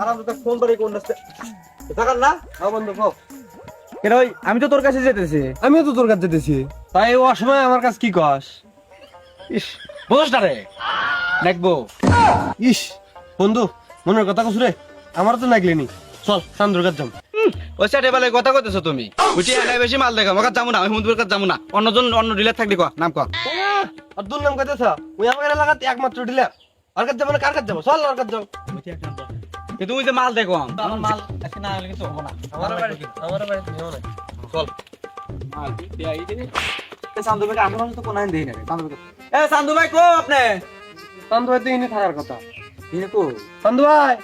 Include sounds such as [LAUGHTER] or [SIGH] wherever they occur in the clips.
আর আমি তো ফোন করে কোন আসছে না? হ্যাঁ বন্ধু আমি তো তোর কাছে যেতেছি। আমিও তো তোর কাছে যেতেছি। তাই ও অসময় আমার কাছে কি কস? ইস বুঝস না রে। দেখব ইস বন্ধু মনের কথা কস রে। আমার তো নাগলেনি চল চান্দুর কাছে যাম। ওই সাইডে বেলায় কথা কইতেছো তুমি। উঠি এলাই বেশি মাল দেখা মকা যাব না আমি হুমদুর কাছে যাব না। অন্যজন অন্য ডিলার থাকলি কো নাম কো আর দুর নাম কইতেছ? ওই আমার এলাকাতে একমাত্র ডিলার। আর কাছে যাব না কার কাছে যাব? চল আর কাছে যাও কিন্তু তুমি যে মাল দেখো আমার মাল না হলে কিছু হব না। আমার বাড়ি আমার বাড়ি নিও না চল। মাল দিনি এ সান্দু ভাই আমরা তো কোনায় দেই না সান্দু ভাই। এ সান্দু ভাই কো আপনি? চান্দু ভাই তো ইনি থাকার কথা। ইনে কো? চান্দু ভাই!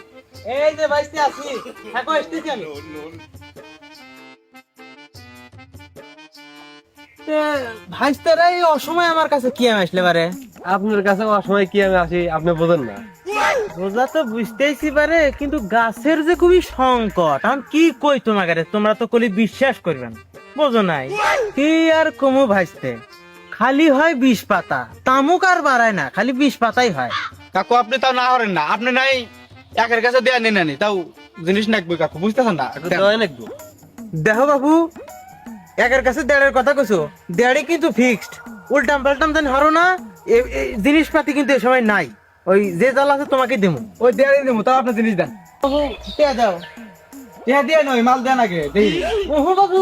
এই যে ভাইস্তে আছি। হ্যাঁ কো আসতেছি আমি ভাইস্তারা এই অসময় আমার কাছে কি আমি আসলে পারে আপনার কাছে অসময় কি আমি আসি আপনি বোঝেন না। বোঝা তো বুঝতেইছি পারে কিন্তু গাছের যে খুবই সংকট আমি কি কই তোমাকে? রে? তোমরা তো কলি বিশ্বাস করবেন বোঝো নাই? কি আর কমু ভাইস্তে? খালি হয় বিষ পাতা তামুক আর বাড়ায় না খালি বিষ পাতাই হয়। কাকু আপনি তাও না হরেন না। আপনি নাই একের কাছে দেয়া নেই নানি। তাও জিনিস নাকবই কাকু বুঝতেছেন না? নাকবো দেখো বাবু একের কাছে দেড়ের কথা কইছো। দেড়ে কিন্তু ফিক্সড উল্টাম পাল্টাম জানি হারো না জিনিসপাতি কিন্তু এ সময় নাই। ওই যে জাল আছে তোমাকে দেবো ওই দেয়া দিয়ে দিমু তাও আপনি জিনিস দেন। টিয়া দাও। দেয়া দিয়ে নয় মাল দেন আগে দেই। ওহো বাবু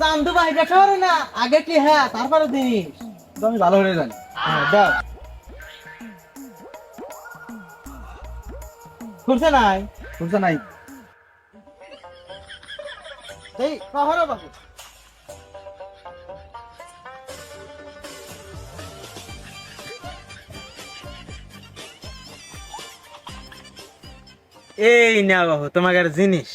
চান্দু বাইরে শহরে না আগে কি হ্যাঁ তারপরে জিনিস আমি ভালো হয়ে জানি। হ্যাঁ দাও। করছে নাই? বুঝছ নাই। এই বাবু। এই না বাবু তোমাকে জিনিস।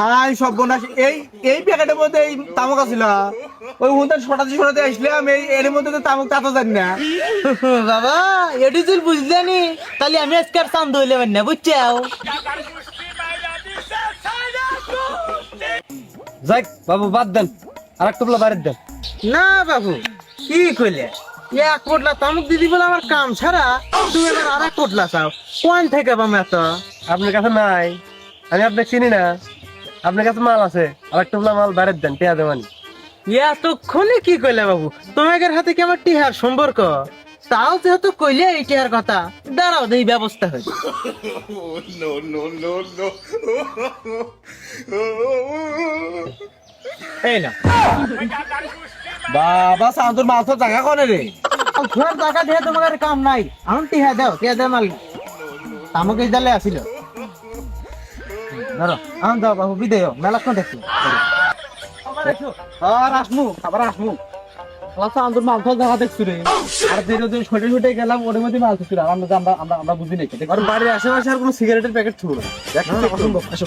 হাই সর্বনাশ। এই এই প্যাকেটের মধ্যে এই তামাক আছিল ওই আসলাম এই এর মধ্যে তো তামাক তাতা জানি না। [LAUGHS] বাবা এটি তুই বুঝলে নি? তাহলে আমি আজকে আর চান্দ হইলে না বুঝছাও? যাক বাবু বাদ দেন আর এক টুকলা বাড়ির দেন। না বাবু। কি কইলে? এক পোটলা তামুক দিদি বলে আমার কাম ছাড়া তুমি আমার আর এক পোটলা চাও। কোন থেকে পাবো এত? আপনার কাছে নাই। আমি আপনাকে চিনি না। আপনার কাছে মাল আছে। আর এক টুকলা মাল বাড়ির দেন টেয়া দেওয়ানি। এতক্ষণে কি কইলে বাবু? তোমাদের হাতে কি আমার টিহার সম্পর্ক? তাও যেহেতু কইলে এই টিহার কথা দাঁড়াও দেই ব্যবস্থা হয়েছে এই না বাবা সান্তর মাছ জায়গা করে রে? ঘর টাকা দিয়ে তোমার কাম নাই। আমি টিহা দাও টিহা দাও মাল। আমাকে জালে আসিল। ধরো আম দাও বাবু বিদেয় মেলাক্ষণ দেখছি আর আসমু আবার আসমু। আমরা আমরা আমরা আমরা বুঝি নাই। আর বাড়ির আশেপাশে আর কোনো সিগারেটের প্যাকেট থুবো না। অসম্ভব আসো।